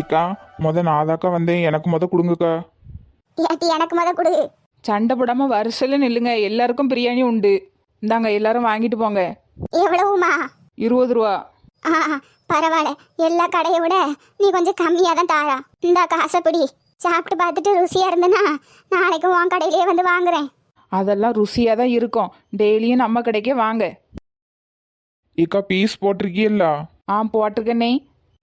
இக்கா முத நாதாக்கா வந்தேன். எனக்கு முத கொடுங்கக்கா. ஏட்டி எனக்கு முத கொடு. சண்டை போடாமல் வரிசையில் நில்லுங்க. எல்லாருக்கும் பிரியாணி உண்டு. இந்தாங்க எல்லாரும் வாங்கிட்டு போங்க. எவ்வளவுமா இருபது ரூபா. ஆ பரவாயில்ல. எல்லா கடையை விட நீ கொஞ்சம் கம்மியாக தான் தாரா. இந்தா காசைப்பிடி சாப்பிட்டு பார்த்துட்டு ருசியாக இருந்ததுன்னா நாளைக்கு உன் கடையிலேயே வந்து வாங்குறேன். அதெல்லாம் ருசியாக தான் இருக்கும். டெய்லியும் நம்ம கடைக்கே வாங்க. இக்கா பீஸ் போட்டிருக்கீல்ல ஆ போட்டிருக்கேனே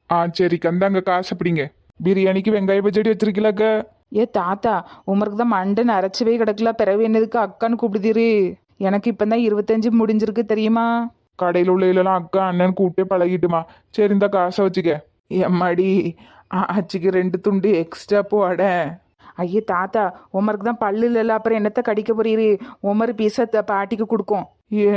ஆ சரிக்கா இந்தாங்க காசு பிடிங்க. பிரியாணிக்கு வெங்காய பச்சடி வச்சிருக்கீங்களாக்கா ஏ தாத்தா உமருக்கு தான் மண்டை நரைச்சவே கிடக்கல. பிறகு என்னதுக்கு அக்கான்னு கூப்பிடுதீரு. எனக்கு இப்போ தான் இருபத்தஞ்சு முடிஞ்சிருக்கு தெரியுமா? கடையில் உள்ள இல்லைலாம் அக்கா அண்ணன் கூப்பிட்டே பழகிட்டுமா. சரி இந்த காசை வச்சுக்க. எம்மாடி ஆச்சிக்கு ரெண்டு துண்டு எக்ஸ்ட்ரா போட. ஐயே தாத்தா உமருக்கு தான் பல்லு இல்லைல்ல அப்புறம் என்னத்த கடிக்க போறீரு? உமர் பீஸை பாட்டிக்கு கொடுக்கும்.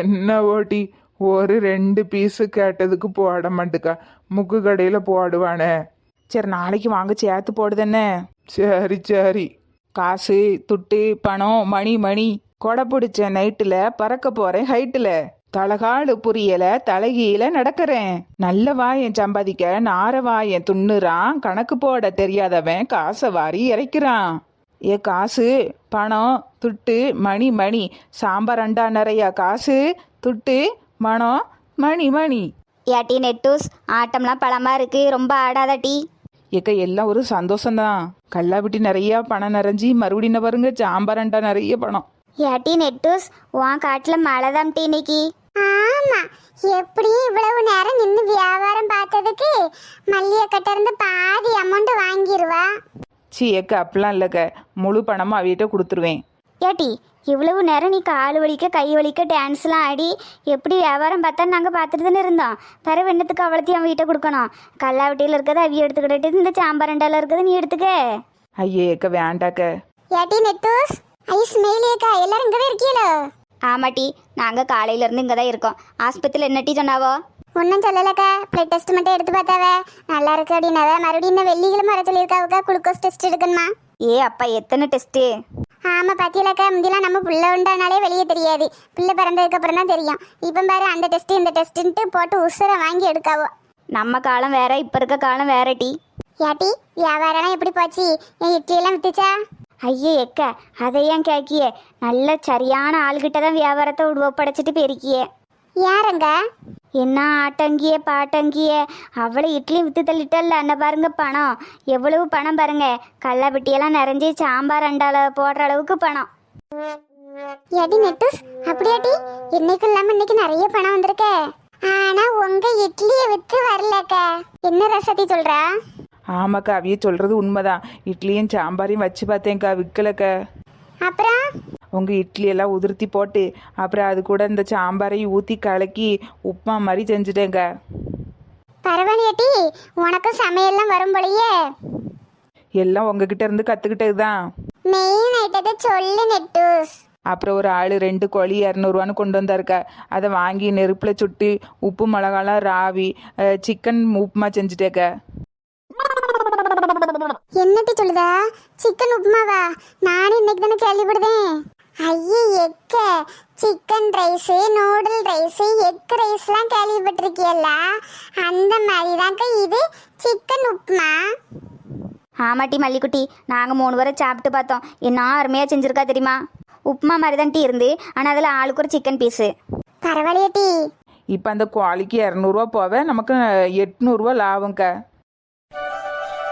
என்ன ஓட்டி ஒரு ரெண்டு பீஸு கேட்டதுக்கு போட மாட்டுக்கா முக்கு கடையில் போடுவானே சரி நாளைக்கு வாங்க சேர்த்து போடுதண்ணே சரி சரி. காசு துட்டு பணம் மணி மணி. கொடை பிடிச்ச நைட்டில் பறக்க போறேன் ஹைட்டில். தலகாடு புரியல தலைகீழ நடக்கிறேன். நல்ல வாயன் சம்பாதிக்க நார வாயன் துண்ணுறான். கணக்கு போட தெரியாதவன் காசை வாரி இறைக்கிறான். ஏ காசு பணம் துட்டு மணி மணி. சாம்பார் அண்டா நிறையா காசு துட்டு மணம் மணி மணி. ஏட்டி நெட்டூஸ் ஆட்டம்லாம் பழமா இருக்கு ரொம்ப ஆடாதட்டி ஏக்க எல்லாம் ஒரு சந்தோஷம்தான். கல்லாவிட்டி நிறைய பணம் நிறைஞ்சி மறுபடியும் பாருங்க சாம்பார் அண்டா நிறைய பணம். ஏட்டி நெட்டூஸ் உன் காட்டில் மழை தான் இன்னைக்கு. ஆமா எப்படியும் இவ்வளவு நேரம் நின்று வியாபாரம் பார்த்ததுக்கு மல்லியக்கட்ட இருந்து பாதி அமௌண்ட் வாங்கிடுவா சி ஏக்க அப்படிலாம் இல்லைக்க. முழு பணமும் அவியிட்ட கொடுத்துருவேன். ஏட்டி இவ்வளவு நேரம் நீ கால் வலிக்க கை வலிக்க டான்ஸ்லாம் ஆடி எப்படி வியாபாரம் பார்த்தா நாங்கள் பார்த்துட்டு தானே இருந்தோம். பிற வெண்ணத்துக்கு அவ்வளோத்தையும் அவன் வீட்டை கொடுக்கணும். கல்லாவட்டியில் இருக்கிறத அவி எடுத்துக்கிட்டு இந்த சாம்பாரண்டால இருக்கிறத நீ எடுத்துக்க. ஐயே ஏக்க வேண்டாக்க. ஏட்டி நெட்டூஸ் ஐஸ் மெயிலேக்கா எல்லாரும் இங்கே தான் இருக்கீங்களோ? ஆமாட்டி நாங்கள் காலையிலேருந்து இங்கே தான் இருக்கோம். ஆஸ்பத்திரியில் என்ன டீ சொன்னாவோ? ஒன்றும் சொல்லலக்கா பிளட் டெஸ்ட் மட்டும் எடுத்து பார்த்தாவ. நல்லா இருக்கு அப்படின்னாவ. மறுபடியும் இன்னும் வெள்ளிக்கிழமை வர சொல்லியிருக்காவுக்கா குளுக்கோஸ் டெஸ்ட் எடுக்கணுமா? ஏ அப்பா எத்தனை டெஸ்ட்டு ஆமாம் பாத்தியலக்கா முந்திலாம் நம்ம புள்ள உண்டானாலே வெளியே தெரியாது. பிள்ளை பிறந்ததுக்கு அப்புறம் தான் தெரியும். இப்போ பாரு அந்த டெஸ்ட் இந்த டெஸ்ட்டுன்ட்டு போட்டு உசுரை வாங்கி எடுக்காவோ. நம்ம காலம் வேற இப்போ இருக்க காலம் வேற டீ. ஏட்டி வியாபாரம்லாம் எப்படி போச்சு? என் இட்லியெல்லாம் வித்துச்சா? ஐயே எக்க அதை ஏன் கேக்கியே. நல்ல சரியான ஆளுகிட்ட தான் வியாபாரத்தை ஒப்படைச்சிட்டு போயிருக்கியே. யாருங்க? என்ன ஆட்டங்கிய பாட்டங்கிய? அவ்வளோ இட்லி வித்து தள்ளிட்டல்ல அண்ணன் பாருங்க பணம். எவ்வளவு பணம் பாருங்க. கல்லாப்பட்டியெல்லாம் நிறைஞ்சி சாம்பார் அண்டால போடுற அளவுக்கு பணம். எடி நெட்டுஸ் அப்படியாட்டி இன்னைக்கு இல்லாம இன்னைக்கு நிறைய பணம் வந்திருக்க. ஆனா உங்க இட்லியை வித்து வரலக்க. என்ன ரசதி சொல்றா? ஆமாக்கா அவிய சொல்றது உண்மைதான். இட்லியும் சாம்பாரையும் வச்சு பார்த்தேன்க்கா விற்கலக்க அப்புறம்? உங்கள் இட்லி எல்லாம் உதிர்த்தி போட்டு அப்புறம் அது கூட இந்த சாம்பாரையும் ஊற்றி கலக்கி உப்புமா மாதிரி செஞ்சுட்டேங்க. பரவாயில்லையாட்டி உனக்கும் சமையல்லாம் வரும் போலயே. எல்லாம் உங்ககிட்ட இருந்து கற்றுக்கிட்டது தான் மெயின் ஐட்டத்தை சொல்லு நெட்டூஸ். அப்புறம் ஒரு ஆள் ரெண்டு கோழி இரநூறுவான்னு கொண்டு வந்தாருக்கா அதை வாங்கி நெருப்பில் சுட்டு உப்பு மிளகாலாம் ராவி சிக்கன் உப்புமா செஞ்சுட்டேக்க என்னட்டி சொல்லுதா? சிக்கன் உப்புமாவா? நானும் இன்னைக்கு தானே கேள்விப்படுதேன். ஐயே எக்க? Chicken rice noodle rice egg ரைஸ்லாம் கேள்விப்பட்டிருக்கியல்ல? அந்த மாதிரி தாங்க இது. சிக்கன் உப்புமா? ஆமாட்டி மல்லிக்குட்டி நாங்கள் மூணு பேரை சாப்பிட்டு பார்த்தோம். என்ன அருமையாக செஞ்சுருக்கா தெரியுமா? உப்புமா மாதிரி தான் டீ இருந்து ஆனால் அதில் ஆளுக்கு ஒரு சிக்கன் பீஸு பரவாயில்லையா டீ. இப்போ அந்த கோழிக்கு இரநூறுவா போக நமக்கு எட்நூறுவா லாபம்க்கா.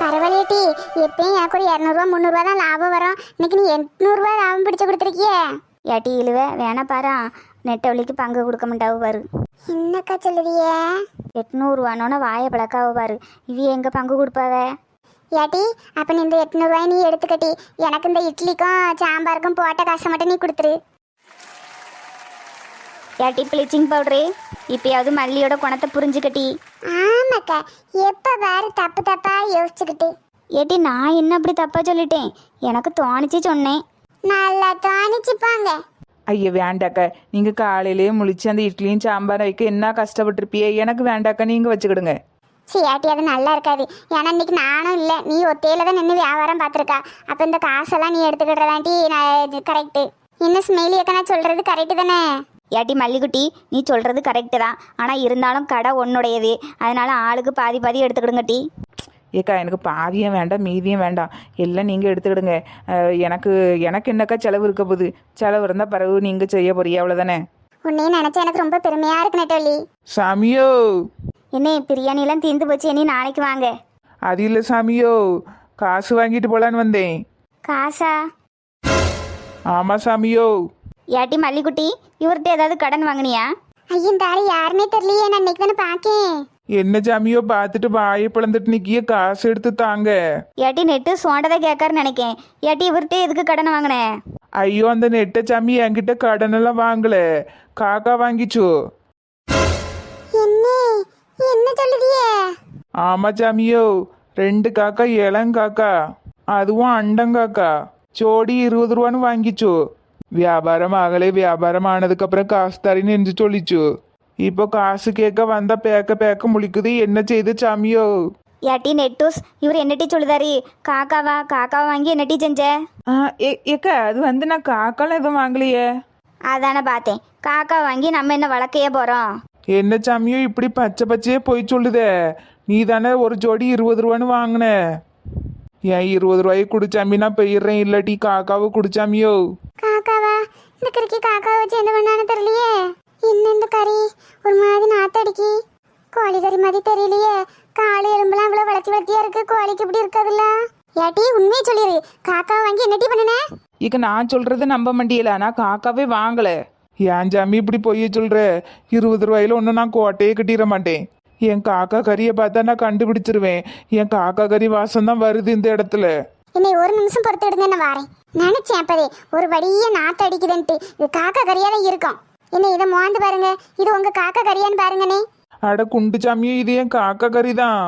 பரவாயில்லையா டீ. எப்பயும் எனக்கு ஒரு இரநூறுவா முந்நூறுவா தான் லாபம் வரும். இன்னைக்கு நீ எட்நூறுவா லாபம் பிடிச்சு கொடுத்துருக்கியே? ஏட்டி இழுவ வேணா பாரா. நெட்டவழிக்கு பங்கு கொடுக்க மாட்டாவு பாரு. என்னக்கா சொல்லுதியே எட்நூறுவானோட வாயை பழக்காவ பாரு. இவ எங்க பங்கு கொடுப்பாவ? ஏட்டி அப்ப நீ இந்த எட்நூறுவாய் நீ எடுத்துக்கட்டி எனக்கு இந்த இட்லிக்கும் சாம்பாருக்கும் போட்ட காசை மட்டும் நீ கொடுத்துரு. ஏட்டி ப்ளீச்சிங் பவுடரு? இப்பயாவது மல்லியோட குணத்தை புரிஞ்சுக்கட்டி. ஆமாக்கா எப்ப பாரு தப்பு தப்பா யோசிச்சுக்கிட்டு. ஏட்டி நான் என்ன அப்படி தப்பா சொல்லிட்டேன்? எனக்கு தோணிச்சு சொன்னேன். நல்லா தோணிச்சு போங்க. ஐயா வேண்டாக்கா. நீங்கள் காலையிலேயே முழிச்சு அந்த இட்லியும் சாம்பாரை வைக்க என்ன கஷ்டப்பட்டிருப்பியே? எனக்கு வேண்டாக்கா நீங்கள் வச்சுக்கிடுங்க. சி ஏட்டி அது நல்லா இருக்காது. ஏன்னா இன்னைக்கு நானும் இல்லை. நீ ஒத்தையில தான் நின்று வியாபாரம் பார்த்துருக்கா. அப்போ இந்த காசெல்லாம் நீ எடுத்துக்கிட்டதாண்டி நான் கரெக்டு இன்னும் ஸ்மெயிலி நான் சொல்கிறது கரெக்டு தானே? ஏட்டி மல்லிகுட்டி நீ சொல்கிறது கரெக்டு தான். ஆனால் இருந்தாலும் கடை உன்னுடையது. அதனால ஆளுக்கு பாதி பாதி எடுத்துக்கிடுங்க டீ. ஏக்கா எனக்கு பாதியும் வேண்டாம் மீதியும் வேண்டாம். எல்லாம் நீங்கள் எடுத்துக்கிடுங்க. அஹ், எனக்கு எனக்கு என்னக்கா செலவு இருக்க போகுது? செலவு இருந்தால் பிறகு நீங்கள் செய்ய போறீங்க அவ்வளோதானே உன்னையும் நினைச்சா எனக்கு ரொம்ப பெருமையா இருக்கு நெட்டவள்ளி. சாமியோ! என்ன பிரியாணி எல்லாம் தீர்ந்து போச்சு இனி நாளைக்கு வாங்க. அது இல்லை சாமியோ! காசு வாங்கிட்டு போலான்னு வந்தேன். காசா? ஆமா சாமியோ! ஏட்டி மல்லிக்குட்டி இவர்கிட்ட ஏதாவது கடன் வாங்கினியா? ஐயன் தாரி யாருன்னே தெரியலையே நான் இன்னைக்கு தானே பாக்கேன். என்ன சாமியோ பார்த்துட்டு வாயை பிளந்துட்டு நிக்கிய காசு எடுத்து தாங்க. ஏட்டி நெட்டு சோண்டதை கேட்காருன்னு நினைக்கேன். ஏட்டி இவர்கிட்ட எதுக்கு கடன் வாங்கினேன் ஐயோ அந்த நெட்ட சாமி என்கிட்ட கடன் எல்லாம் வாங்கல. காக்கா வாங்கிச்சோ. என்ன என்ன சொல்லுதியே? ஆமா சாமியோ ரெண்டு காக்கா இளங்காக்கா அதுவும் அண்டங்காக்கா ஜோடி இருபது ரூபான்னு வாங்கிச்சோ. வியாபாரம் ஆகலை வியாபாரம் ஆனதுக்கு அப்புறம் காசு தரேன்னு என்று சொல்லிச்சு இப்போ காசு கேட்க வந்தா பேக்க பேக்க முழிக்குது என்ன செய்து சாமியோ ஏட்டி நெட்டூஸ் இவர் என்னட்டி சொல்லுதாரு காக்காவா காக்காவா வாங்கி என்னட்டி செஞ்ச ஆ ஏ ஏக்கா அது வந்து நான் காக்காலாம் எதுவும் வாங்கலையே அதானே பார்த்தேன் காக்கா வாங்கி நம்ம என்ன வளர்க்கையே போறோம் என்ன சாமியோ இப்படி பச்சை பச்சையே போய் சொல்லுதே நீ தானே ஒரு ஜோடி இருபது ரூபான்னு வாங்கின ஏன் இருபது ரூபாய்க்கு குடிச்சாமி நான் போயிடுறேன் இல்லாட்டி காக்காவை குடிச்சாமியோ காக்காவா? இந்த கறிக்கு காக்கா வச்சு என்ன பண்ணான்னு தெரியலையே. என்ன இந்த கறி ஒரு மாதிரி நாத்தடிக்கி. கோழி கறி மாதிரி தெரியலையே. காலு எலும்புலாம் இவ்வளோ வளர்ச்சி வளர்த்தியா இருக்கு. கோழிக்கு இப்படி இருக்காதுல்ல ஏட்டி உண்மையை சொல்லிடு. காக்கா வாங்கி என்னட்டி பண்ணுன? இக்க நான் சொல்கிறத நம்ப மாட்டியல. நான் காக்காவே வாங்கலை. ஏன் ஜாமி இப்படி பொய்ய சொல்ற? இருபது ரூபாயில ஒன்றும் நான் கோட்டையே கட்டிட மாட்டேன். என் காக்கா கறியை பார்த்தா நான் கண்டுபிடிச்சிருவேன். என் காக்கா கறி வாசம் தான் வருது இந்த இடத்துல. என்னை ஒரு நிமிஷம் பொறுத்து விடுங்க நான் வாரேன். நினைச்சேன் அப்பதே ஒரு வடிய நாத்து அடிக்குதுன்ட்டு. இது காக்கா கறியா தான் இருக்கும். என்ன இதை மோந்து பாருங்க. இது உங்க காக்கா கறியான்னு பாருங்கண்ணே. அட குண்டு சாமியே இது என் காக்கா கறி தான்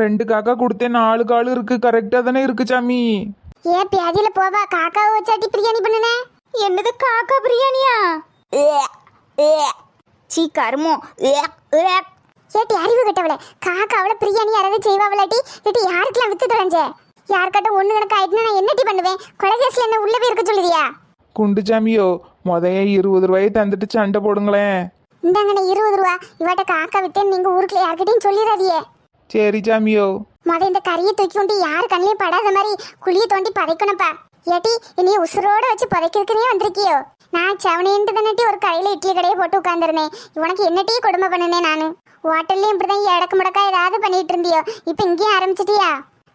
ரெண்டு காக்கா கொடுத்தேன் நாலு கால் இருக்கு. கரெக்டா தானே இருக்கு சாமி. ஏன் பியாதியில போவா காக்காவை வச்சாட்டி பிரியாணி பண்ணுனே? என்னது காக்கா பிரியாணியா? சீ கருமோ. ஏட்டி அறிவு கட்டவளே. காக்காவில பிரியாணி யாராவது செய்வாவளாட்டி? ஏட்டி யாருக்கெல்லாம் வித்து தொலைஞ்ச? யாருக்கிட்ட ஒண்ணு கணக்கு ஆயிட்டுனா நான் என்னட்டி பண்ணுவேன்? கொலகேஸ்ல என்ன உள்ள போய் இருக்க சொல்லுதியா? குண்டு சாமியோ முதைய இருபது ரூபாயை தந்துட்டு சண்டை போடுங்களேன். இந்தாங்கண்ணே இருபது ரூபா. இவாட்ட காக்கா வித்தேன்னு நீங்க ஊருக்குள்ள யார்கிட்டயும் சொல்லிடாதியே சரி சாமியோ. முத இந்த கறியை தூக்கி கொண்டு யார் கண்ணிலையும் படாத மாதிரி குழியை தோண்டி பதைக்கணும்ப்பா. ஏட்டி என்னைய உசுரோட வச்சு புதைக்கிறதுக்குனே வந்திருக்கியோ? நான் செவனேன்ட்டு தானட்டி ஒரு கடையில இட்லி கடையை போட்டு உட்காந்துருந்தேன் உனக்கு என்னட்டி கொடுமை பண்ணினேன் நான். ஹோட்டல்லையும் இப்படிதான் எடக்கு முடக்கா ஏதாவது பண்ணிட்டு இருந்தியோ? இப்போ இங்கேயும் ஆரம்பிச்சிட்டியா?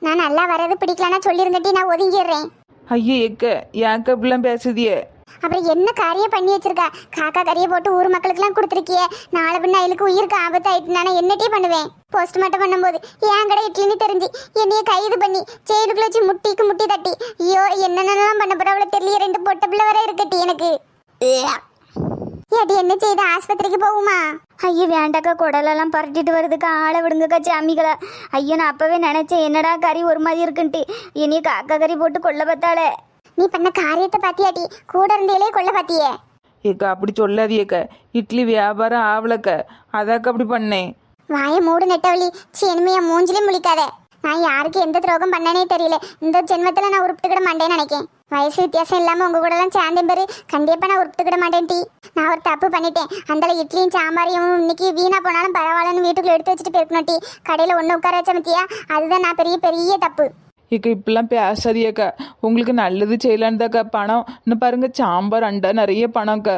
நான் நல்லா வர்றது பிடிக்கலன்னா சொல்லிருங்கட்டி நான் ஒதுங்கிடுறேன். ஐயே ஏக்க ஏக்க இப்படிலாம் பேசுதியே? அப்புறம் என்ன காரியம் பண்ணி வச்சிருக்கா? காக்கா கறியை போட்டு ஊர் மக்களுக்கெல்லாம் கொடுத்துருக்கியே. நாளை பின்ன அவளுக்கு உயிருக்கு ஆபத்து ஆயிட்டு நான் என்னட்டே பண்ணுவேன்? போஸ்ட்மார்ட்டம் பண்ணும்போது என் கடை இட்லின்னு தெரிஞ்சு என்னைய கைது பண்ணி ஜெயிலுக்குள்ள வச்சு முட்டிக்கு முட்டி தட்டி. ஐயோ என்னென்னலாம் பண்ண அவளை தெரியல ரெண்டு பொட்ட பிள்ளை வர இருக்கட்டி எனக்கு. ஏடி என்ன செய்த? ஆஸ்பத்திரிக்கு போகுமா? ஐயோ வேண்டாக்கா குடலெல்லாம் பரட்டிட்டு வருதுக்கா ஆளை விடுங்கக்கா சாமிகளா. ஐயோ நான் அப்பவே நினைச்சேன் என்னடா கறி ஒரு மாதிரி இருக்குன்ட்டு. இனிய காக்கா கறி போட்டு கொல்ல பார்த்தாளே. நீ பண்ண காரியத்தை பாத்தியாட்டி கூட இருந்தேலே கொல்ல பாத்தியே. ஏக்கா அப்படி சொல்லாதியேக்க. இட்லி வியாபாரம் ஆவலக்க. அதாக்க அப்படி பண்ணேன். வாய மூடு நெட்டவழி சினிமையா மூஞ்சிலே முழிக்காத. நான் யாருக்கு எந்த துரோகம் பண்ணனே தெரியல. இந்த ஜென்மத்துல நான் உருப்பிட்டுக்கிட மாட்டேன்னு நினைக்கேன். வயசு வித்தியாசம் இல்லாமல் உங்கள் கூடலாம் சேர்ந்தேன் பேர். கண்டிப்பாக நான் ஒத்துக்கிட மாட்டேன் டீ. நான் ஒரு தப்பு பண்ணிட்டேன். அந்தளவு இட்லியும் சாம்பாரையும் இன்னைக்கு வீணாக போனாலும் பரவாயில்லன்னு வீட்டுக்குள்ளே எடுத்து வச்சுட்டு போயிருக்கணும் டீ. கடையில் ஒன்று உட்கார வச்ச மத்தியா அதுதான் நான் பெரிய பெரிய தப்பு. ஏக்கா இப்படிலாம் பேசாதியக்கா உங்களுக்கு நல்லது செய்யலான்னு தாக்கா பணம். இன்னும் பாருங்க சாம்பார் அண்டா நிறைய பணம்க்கா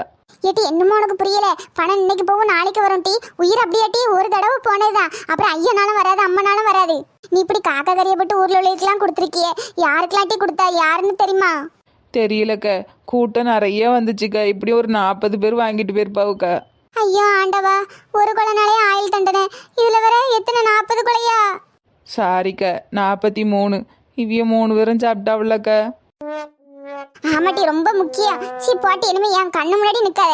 ஏட்டி என்னமோ உனக்கு புரியல. பணம் இன்னைக்கு போகும் நாளைக்கு வரும் டி. உயிர் அப்படியே டி? ஒரு தடவை போனதுதான். அப்புறம் ஐயனாலும் வராது அம்மனாலும் வராது. நீ இப்படி காக்கா கறியை போட்டு ஊர்ல உள்ளவங்களுக்குலாம் கொடுத்துருக்கியே. யாருக்கெல்லாம் டி கொடுத்தா யாருன்னு தெரியுமா? தெரியலக்க. கூட்டம் நிறைய வந்துச்சுக்கா. இப்படி ஒரு நாற்பது பேர் வாங்கிட்டு போயிருப்பாவுக்கா ஐயோ ஆண்டவா. ஒரு கொலைனாலே ஆயில் தண்டனை. இதுல வர எத்தனை நாற்பது கொலையா? சாரிக்கா நாற்பத்தி மூணு. இவ்விய மூணு பேரும் சாப்பிட்டாவில்லக்கா. ஆமாட்டி ரொம்ப முக்கியம். சீ பாட்டி இனிமே என் கண்ணு முன்னாடி நிக்காத.